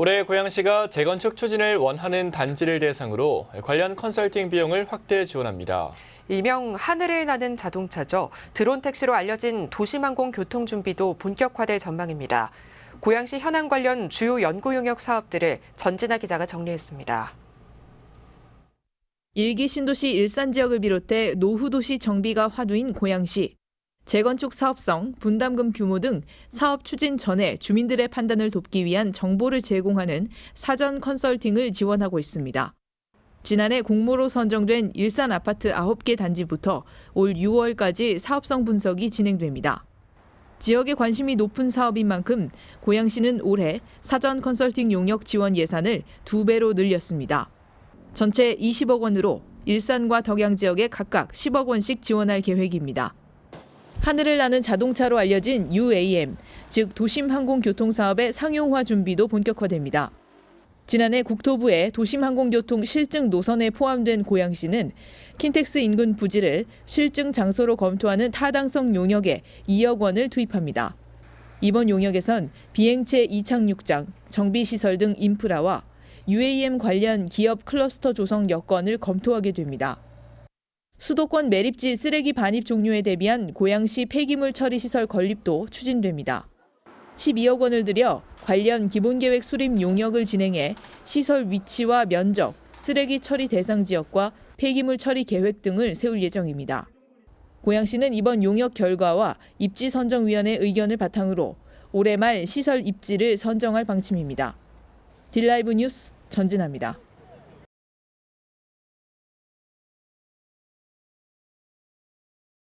올해 고양시가 재건축 추진을 원하는 단지를 대상으로 관련 컨설팅 비용을 확대 지원합니다. 일명 하늘을 나는 자동차죠. 드론 택시로 알려진 도심항공 교통 준비도 본격화될 전망입니다. 고양시 현안 관련 주요 연구 용역 사업들을 전진아 기자가 정리했습니다. 일기 신도시 일산 지역을 비롯해 노후 도시 정비가 화두인 고양시. 재건축 사업성, 분담금 규모 등 사업 추진 전에 주민들의 판단을 돕기 위한 정보를 제공하는 사전 컨설팅을 지원하고 있습니다. 지난해 공모로 선정된 일산 아파트 9개 단지부터 올 6월까지 사업성 분석이 진행됩니다. 지역에 관심이 높은 사업인 만큼 고양시는 올해 사전 컨설팅 용역 지원 예산을 두 배로 늘렸습니다. 전체 20억 원으로 일산과 덕양 지역에 각각 10억 원씩 지원할 계획입니다. 하늘을 나는 자동차로 알려진 UAM, 즉 도심항공교통 사업의 상용화 준비도 본격화됩니다. 지난해 국토부의 도심항공교통 실증 노선에 포함된 고양시는 킨텍스 인근 부지를 실증 장소로 검토하는 타당성 용역에 2억 원을 투입합니다. 이번 용역에선 비행체 이착륙장, 정비시설 등 인프라와 UAM 관련 기업 클러스터 조성 여건을 검토하게 됩니다. 수도권 매립지 쓰레기 반입 종료에 대비한 고양시 폐기물 처리 시설 건립도 추진됩니다. 12억 원을 들여 관련 기본계획 수립 용역을 진행해 시설 위치와 면적, 쓰레기 처리 대상 지역과 폐기물 처리 계획 등을 세울 예정입니다. 고양시는 이번 용역 결과와 입지 선정위원회 의견을 바탕으로 올해 말 시설 입지를 선정할 방침입니다. 딜라이브 뉴스 전진합니다.